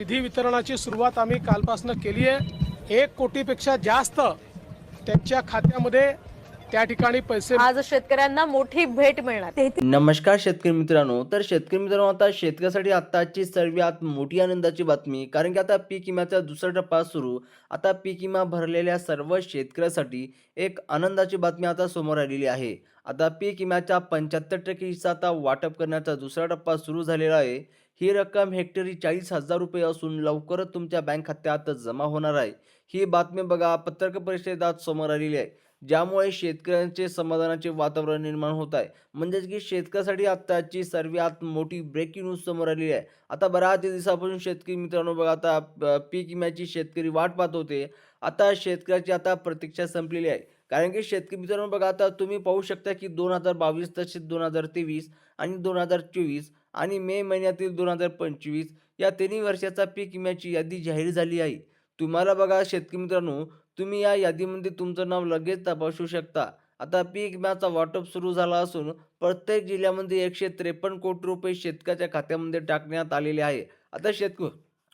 निधी वितरणाची सुरुवात आम्ही कालपासून केली आहे. एक कोटीपेक्षा जास्त त्यांच्या खात्यामध्ये त्या ठिकाणी पैसे आज शेतकऱ्यांना मोठी भेट मिळणार. नमस्कार शेतकरी मित्रांनो तर शेतकरी मित्रांनो आता शेतकऱ्यासाठी आताची सर्वात मोठी आनंदाची बातमी कारण की आता पीक विम्याचा दुसरा टप्पा सुरू. आता पीक विमा भरलेल्या सर्व शेतकऱ्यासाठी एक आनंदाची बातमी आता समोर आलेली आहे. आता पीक विम्याच्या पंच्याहत्तर टक्के हिस्सा आता वाटप करण्याचा दुसरा टप्पा सुरू झालेला आहे. ही रक्कम हेक्टरी चाळीस हजार रुपये असून लवकरच तुमच्या बँक खात्यात जमा होणार आहे. ही बातमी बघा पत्रकार परिषदेत समोर आलेली आहे. ज्यामुळे शेतकऱ्यांचे समाधानाचे वातावरण निर्माण होत आहे. म्हणजेच की शेतकऱ्यासाठी आत्ताची सर्वात मोठी ब्रेकिंग न्यूज समोर आलेली आहे. आता बऱ्याच दिवसापासून शेतकरी मित्रांनो बघा आता पीक विम्याची शेतकरी वाट पाहत होते. आता शेतकऱ्याची आता प्रतीक्षा संपलेली आहे. कारण की शेतकरी मित्रांनो बघा आता तुम्ही पाहू शकता की दोन हजार बावीस तसेच दोन हजार तेवीस आणि दोन हजार चोवीस आणि मे महिन्यातील दोन हजार पंचवीस या तिन्ही वर्षाचा पीक विम्याची यादी जाहीर झाली आहे. तुम्हाला बघा शेतकरी मित्रांनो तुम्ही या यादीमध्ये तुमचं नाव लगेच तपासू शकता. आता पीक विम्याचा वाटप सुरू झाला असून प्रत्येक जिल्ह्यामध्ये एकशे त्रेपन्न कोटी रुपये शेतकऱ्याच्या खात्यामध्ये टाकण्यात आलेले आहे. आता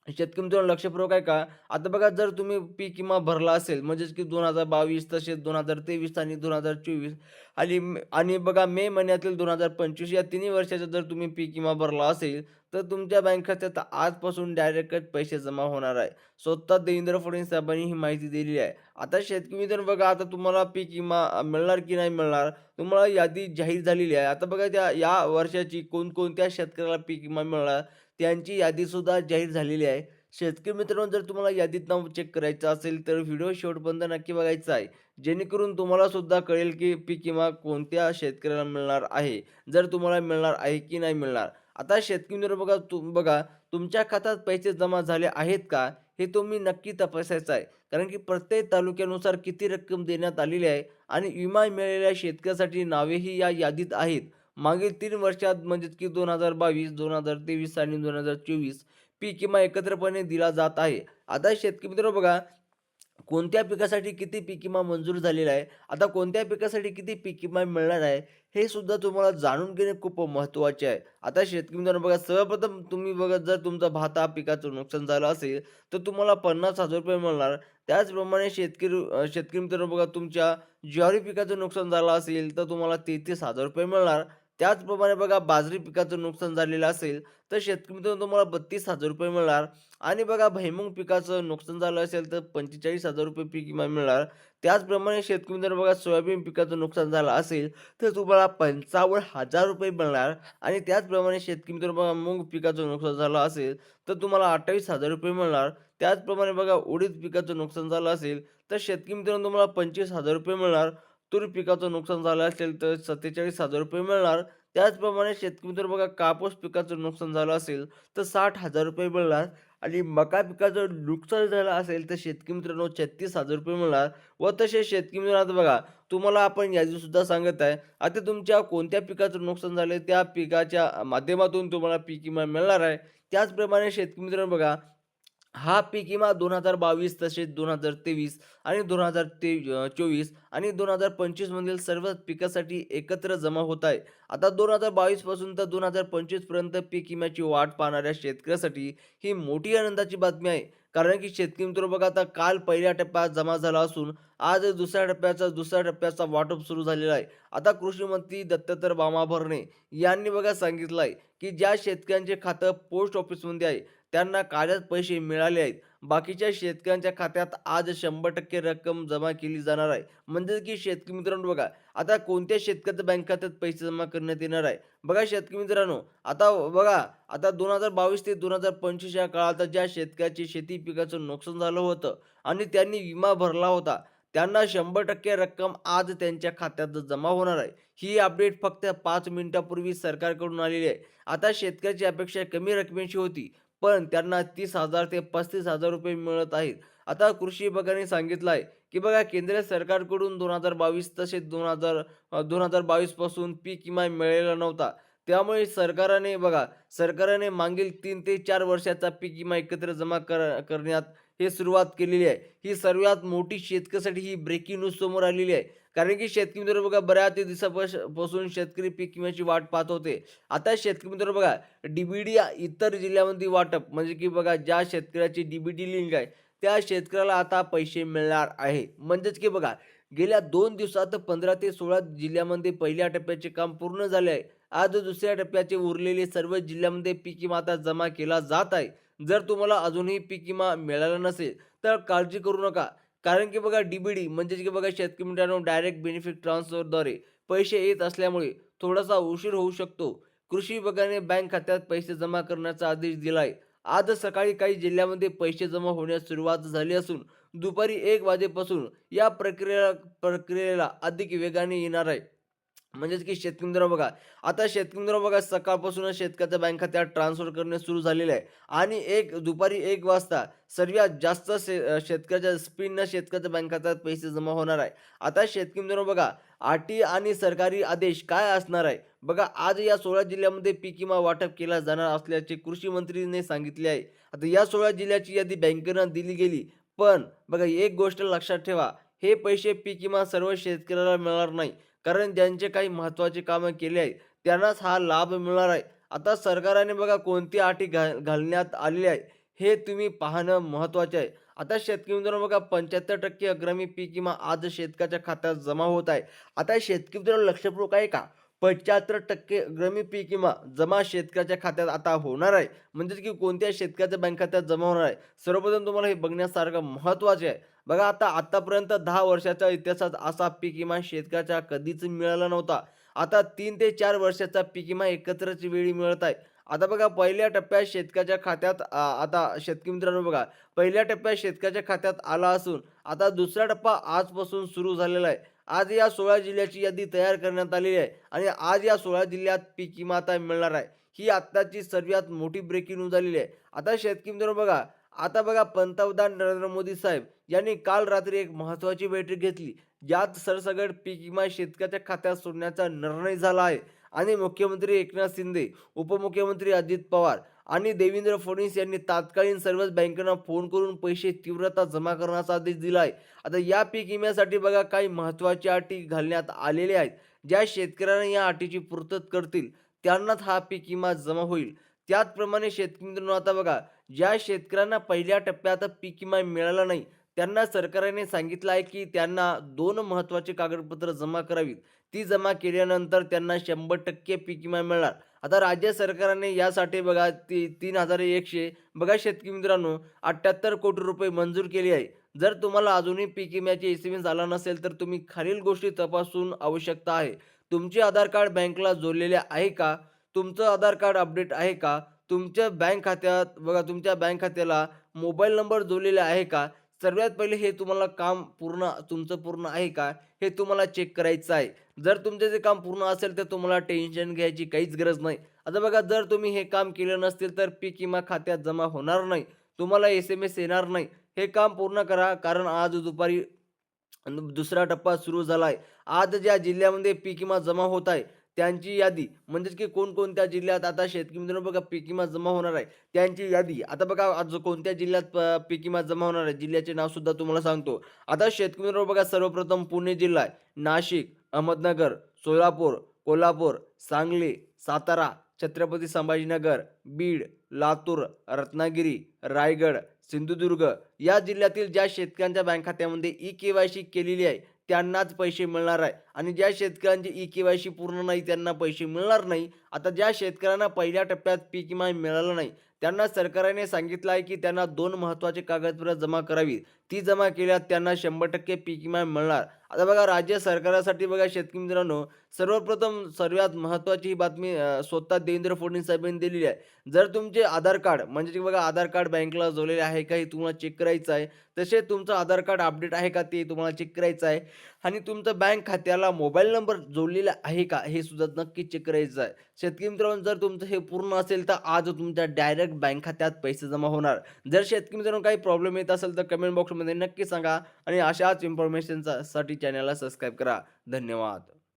शेतक शेतकरी मित्रांनो लक्षपूर्वक आहे का? आता बघा जर तुम्ही पीक विमा भरला असेल म्हणजेच की दोन हजार बावीस तसेच दोन हजार तेवीस आणि दोन हजार चोवीस आणि आणि बघा मे महिन्यातील दोन हजार पंचवीस या तिन्ही वर्षाचा जर तुम्ही पीक विमा भरला असेल तर तुमच्या बँक खात्यात आजपासून डायरेक्टच पैसे जमा होणार आहे. स्वतः देवेंद्र फडणवीस साहेबांनी ही माहिती दिलेली आहे. आता शेतकरी मित्रांनो बघा आता तुम्हाला पीक विमा मिळणार की नाही मिळणार तुम्हाला यादी जाहीर झालेली आहे. आता बघा त्या या वर्षाची कोणकोणत्या शेतकऱ्याला पीक विमा मिळणार त्यांची यादीसुद्धा जाहीर झालेली आहे. शेतकरी मित्रांनो जर तुम्हाला यादीत नाव चेक करायचं असेल तर व्हिडिओ शेवटपर्यंत नक्की बघायचा आहे. जेणेकरून तुम्हाला सुद्धा कळेल की पीक किंवा कोणत्या शेतकऱ्याला मिळणार आहे. जर तुम्हाला मिळणार आहे की नाही मिळणार. आता शेतकरी मित्र बघा तुम बघा तुमच्या खात्यात पैसे जमा झाले आहेत का? हे तुम्ही नक्की तपासायचं आहे. कारण की प्रत्येक तालुक्यानुसार किती रक्कम देण्यात आलेली आहे आणि विमा मिळालेल्या शेतकऱ्यासाठी नावेही या यादीत आहेत. मागील तीन वर्षात म्हणजेच की दोन हजार बावीस दोन हजार तेवीस आणि दोन हजार चोवीस पीक विमा एकत्रपणे दिला जात आहे. आता शेतकरी मित्र बघा कोणत्या पिकासाठी किती पीक विमा मंजूर झालेला आहे? आता कोणत्या पिकासाठी किती पीक विमा मिळणार आहे? हे सुद्धा तुम्हाला जाणून घेणे खूप महत्त्वाचे आहे. आता शेतकरी मित्रांनो बघा सर्वप्रथम तुम्ही बघा जर तुमचा भात हा पिकाचं नुकसान झालं असेल तर तुम्हाला पन्नास हजार रुपये मिळणार. त्याचप्रमाणे शेतकरी शेतकरी मित्रांनो बघा तुमच्या ज्वारी पिकाचं नुकसान झालं असेल तर तुम्हाला तेहतीस हजार रुपये मिळणार. त्याचप्रमाणे बघा बाजरी पिकाचं नुकसान झालेलं असेल तर शेतकरी मित्रांनो तुम्हाला बत्तीस हजार रुपये मिळणार. आणि बघा भैमुंग पिकाचं नुकसान झालं असेल तर पंचेचाळीस हजार रुपये पीक विमा मिळणार. त्याचप्रमाणे शेतकरी मित्रांनो बघा सोयाबीन पिकाचं नुकसान झालं असेल तर तुम्हाला पंचावन्न हजार रुपये मिळणार. आणि त्याचप्रमाणे शेतकरी मित्रांनो बघा मूग पिकाचं नुकसान झालं असेल तर तुम्हाला अठ्ठावीस हजार रुपये मिळणार. त्याचप्रमाणे बघा उडीद पिकाचं नुकसान झालं असेल तर शेतकरी मित्रांनो तुम्हाला पंचवीस हजार रुपये मिळणार. तूर पिकाचं नुकसान झालं असेल तर सत्तेचाळीस हजार रुपये मिळणार. त्याचप्रमाणे शेतकरी मित्र बघा कापूस पिकाचं नुकसान झालं असेल तर साठ हजार रुपये मिळणार आणि मका पिकाचं नुकसान झालं असेल तर शेतकरी मित्रांनो छत्तीस हजार रुपये मिळणार. व तसे शेतकरी मित्रांनो बघा तुम्हाला आपण यादीसुद्धा सांगत आहे. आता तुमच्या कोणत्या पिकाचं नुकसान झालं त्या पिकाच्या माध्यमातून तुम्हाला पीक विमा मिळणार आहे. त्याचप्रमाणे शेतकरी मित्रांनो बघा हा पीक विमा दोन हजार बावीस तसेच दोन हजार तेवीस आणि दोन हजार ते चोवीस आणि दोन हजार पंचवीसमधील सर्व पिकासाठी एकत्र जमा होत आहे. आता दोन हजार बावीसपासून तर दोन हजार पंचवीसपर्यंत पीक विम्याची वाट पाहणाऱ्या शेतकऱ्यासाठी ही मोठी आनंदाची बातमी आहे. कारण की शेतकरी मित्र बघा आता काल पहिल्या टप्प्यात जमा झाला असून आज दुसऱ्या टप्प्याचा दुसऱ्या टप्प्याचा वाटप सुरू झालेला आहे. आता कृषी मंत्री दत्तात्रय बामा भरणे यांनी बघा सांगितलं आहे की ज्या शेतकऱ्यांचे खातं पोस्ट ऑफिसमध्ये आहे त्यांना काढ्यात पैसे मिळाले आहेत. बाकीच्या शेतकऱ्यांच्या खात्यात आज शंभर टक्के रक्कम जमा केली जाणार आहे. म्हणजे की शेतकरी मित्रांनो बघा आता कोणत्या शेतकऱ्याच्या बँक खात्यात पैसे जमा करण्यात येणार आहे? बघा शेतकरी मित्रांनो आता बघा आता दोन हजार बावीस ते दोन हजार पंचवीस या काळात ज्या शेतकऱ्याची शेती पिकाचं नुकसान झालं होतं आणि त्यांनी विमा भरला होता त्यांना शंभर टक्के रक्कम आज त्यांच्या खात्यात जमा होणार आहे. ही अपडेट फक्त पाच मिनिटापूर्वी सरकारकडून आलेली आहे. आता शेतकऱ्याची अपेक्षा कमी रकमेची होती. पण त्यांना तीस हजार ते पस्तीस हजार रुपये मिळत आहेत. आता कृषी विभागाने सांगितलं आहे की बघा केंद्र सरकारकडून दोन हजार बावीस तसेच दोन हजार दोन हजार बावीसपासून पीक विमा मिळालेला नव्हता. त्यामुळे सरकारने बघा सरकारने मागील तीन ते चार वर्षाचा पीक विमा एकत्र जमा कर करण्यात हे सुरुवात केलेली आहे. ही सर्वात मोठी शेतकऱ्यासाठी ही ब्रेकिंग न्यूज समोर आलेली आहे. कारण की शेतकरी मित्र बघा बऱ्याच दिवसापासून शेतकरी पीक विम्याची वाट पाहत होते. आता शेतकरी मित्र बघा डीबीडी इतर जिल्ह्यामध्ये वाटप म्हणजे की बघा ज्या शेतकऱ्याची डीबीडी लिंक आहे त्या शेतकऱ्याला आता पैसे मिळणार आहे. म्हणजेच की बघा गेल्या दोन दिवसात पंधरा ते सोळा जिल्ह्यामध्ये पहिल्या टप्प्याचे काम पूर्ण झाले आहे. आज दुसऱ्या टप्प्याचे उरलेले सर्व जिल्ह्यामध्ये पीक विमा आता जमा केला जात आहे. जर तुम्हाला अजूनही पीक विमा मिळाला नसेल तर काळजी करू नका. कारण की बघा डीबीडी म्हणजेच की बघा शेतकरी मित्रांनो डायरेक्ट बेनिफिट ट्रान्सफरद्वारे पैसे येत असल्यामुळे थोडासा उशीर होऊ शकतो. कृषी विभागाने बँक खात्यात पैसे जमा करण्याचा आदेश दिलाय. आज सकाळी काही जिल्ह्यामध्ये पैसे जमा होण्यास सुरुवात झाली असून दुपारी एक वाजेपासून या प्रक्रिया प्रक्रियेला अधिक वेगाने येणार आहे. म्हणजेच की शेतकरी मित्रांनो बघा आता शेतकरी मित्रांनो बघा सकाळपासूनच शेतकऱ्याच्या बँक खात्यात ट्रान्सफर करणे सुरू झालेले आहे. आणि एक दुपारी एक वाजता सर्वात जास्त शे शेतकऱ्याच्या स्पीडनं शेतकऱ्याच्या बँक खात्यात पैसे जमा होणार आहे. आता शेतकरी मित्रांनो बघा आटी आणि सरकारी आदेश काय असणार आहे? बघा आज या सोळा जिल्ह्यामध्ये पीक विमा वाटप केला जाणार असल्याचे कृषी मंत्रीने सांगितले आहे. आता या सोळा जिल्ह्याची यादी बँकेनं दिली गेली. पण बघा एक गोष्ट लक्षात ठेवा हे पैसे पीक विमा सर्व शेतकऱ्याला मिळणार नाही. कारण ज्यांचे काही महत्त्वाची कामं केली आहे त्यांनाच हा लाभ मिळणार आहे. आता सरकाराने बघा कोणती अटी घा घालण्यात आलेली आहे. हे तुम्ही पाहणं महत्त्वाचे आहे. आता शेतकरी मित्रांनो बघा पंच्याहत्तर टक्के अग्रमी पीक किंवा आज शेतकऱ्याच्या खात्यात जमा होत आहे. आता शेतकरी मित्रांनो लक्षपूर्वक आहे का? पंच्याहत्तर टक्के अग्रमी पीक किंवा जमा शेतकऱ्याच्या खात्यात आता होणार आहे. म्हणजेच की कोणत्या शेतकऱ्याच्या बँक खात्यात जमा होणार आहे. सर्वप्रथम तुम्हाला हे बघण्यासारखं महत्त्वाचे आहे. बघा आता आतापर्यंत दहा वर्षाच्या इतिहासात असा पीक विमा शेतकऱ्याच्या कधीच मिळाला नव्हता. आता तीन ते चार वर्षाचा पीक विमा एकत्रच वेळी मिळत आहे. आता बघा पहिल्या टप्प्यात शेतकऱ्याच्या खात्यात आता शेतकरी मित्रांनो बघा पहिल्या टप्प्यात शेतकऱ्याच्या खात्यात आला असून आता दुसरा टप्पा आजपासून सुरू झालेला आहे. आज या सोळा जिल्ह्याची यादी तयार करण्यात आलेली आहे आणि आज या सोळा जिल्ह्यात पीक विमा आता मिळणार आहे. ही आत्ताची सर्वात मोठी ब्रेकिंग न्यूज झालेली आहे. आता शेतकरी मित्रांनो बघा आता बघा पंतप्रधान नरेंद्र मोदी साहेब यांनी काल रात्री एक महत्त्वाची बैठक घेतली. यात सरसगट पीक विमा शेतकऱ्याच्या खात्यात सोडण्याचा निर्णय झाला आहे. आणि मुख्यमंत्री एकनाथ शिंदे उपमुख्यमंत्री अजित पवार आणि देवेंद्र फडणवीस यांनी तात्कालीन सर्वच बँकांना फोन करून पैसे तीव्रता जमा करण्याचा आदेश दिला आहे. आता या पीक विम्यासाठी बघा काही महत्त्वाच्या अटी घालण्यात आलेल्या आहेत. ज्या शेतकऱ्यांना या अटीची पूर्तता करतील त्यांनाच हा पीक विमा जमा होईल. त्याचप्रमाणे शेतकरी मित्रांनो आता बघा ज्या शेतकऱ्यांना पहिल्या टप्प्यात पीक विमा मिळाला नाही त्यांना सरकारने सांगितलं आहे की त्यांना दोन महत्त्वाचे कागदपत्र जमा करावीत. ती जमा केल्यानंतर त्यांना शंभर टक्के पीक विमा मिळणार. आता राज्य सरकारने यासाठी बघा ती तीन हजार एकशे बघा शेतकरी मित्रांनो अठ्ठ्याहत्तर कोटी रुपये मंजूर केले आहे. जर तुम्हाला अजूनही पीक विम्याचे एस एम एस आला नसेल तर तुम्ही खालील गोष्टी तपासून आवश्यकता आहे. तुमचे आधार कार्ड बँकला जोडलेले आहे का? तुमचं आधार कार्ड अपडेट आहे का? तुमच्या बँक खात्यात बघा तुमच्या बँक खात्याला मोबाईल नंबर जोडलेला आहे का? सर्वात पहिले हे तुम्हाला काम पूर्ण तुमचं पूर्ण आहे का? हे तुम्हाला चेक करायचं आहे. जर तुमचं जे काम पूर्ण असेल तर तुम्हाला टेन्शन घ्यायची काहीच गरज नाही. आता बघा जर तुम्ही हे काम केलं नसतील तर पीक विमा खात्यात जमा होणार नाही. तुम्हाला एस एम एस येणार नाही. हे काम पूर्ण करा कारण आज दुपारी दुसरा टप्पा सुरू झाला आहे आज ज्या जिल्ह्यामध्ये पीक विमा जमा होत आहे त्यांची यादी. म्हणजेच की कोणकोणत्या जिल्ह्यात आता शेतकरी मित्रांनो बघा पीक विमा जमा होणार आहे. त्यांची यादी. आता बघा आज कोणत्या जिल्ह्यात प- पीक विमा जमा होणार आहे? जिल्ह्याचे नाव सुद्धा तुम्हाला सांगतो. आता शेतकरी मित्रांनो बघा सर्वप्रथम पुणे जिल्हा आहे. नाशिक अहमदनगर सोलापूर कोल्हापूर सांगली सातारा छत्रपती संभाजीनगर बीड लातूर रत्नागिरी रायगड सिंधुदुर्ग या जिल्ह्यातील ज्या शेतकऱ्यांच्या बँक खात्यामध्ये ई के वाय सी केलेली आहे त्यांनाच पैसे मिळणार आहे. आणि ज्या शेतकऱ्यांची ई के वाय सी पूर्ण नाही त्यांना पैसे मिळणार नाही. आता ज्या शेतकऱ्यांना पहिल्या टप्प्यात पीक विमा मिळाला नाही त्यांना सरकारने सांगितलं आहे की त्यांना दोन महत्त्वाचे कागदपत्र जमा करावी ती जमा केल्यास त्यांना शंभर टक्के पीक विमा मिळणार. आता बघा राज्य सरकारासाठी बघा शेतकरी मित्रांनो सर्वप्रथम सर्वात महत्त्वाची ही बातमी स्वतः देवेंद्र फडणवीस साहेबांनी दिलेली आहे. जर तुमचे आधार कार्ड म्हणजे की बघा आधार कार्ड बँकला जोडलेले आहे का हे तुम्हाला चेक करायचं आहे. तसे तुमचं आधार कार्ड अपडेट आहे का ते तुम्हाला चेक करायचं आहे. आणि तुमचं बँक खात्याला मोबाईल नंबर जोडलेला आहे का हे सुद्धा नक्की चेक करायचं आहे. शेतकरी मित्रांनो जर तुमचं हे पूर्ण असेल तर आज तुमच्या डायरेक्ट बँक खात्यात पैसे जमा होणार. जर शेतकरी मित्रांनो काही प्रॉब्लेम येत असेल तर कमेंट बॉक्समध्ये नक्की सांगा आणि अशाच इन्फॉर्मेशनसाठी चॅनलला सबस्क्राईब करा. धन्यवाद.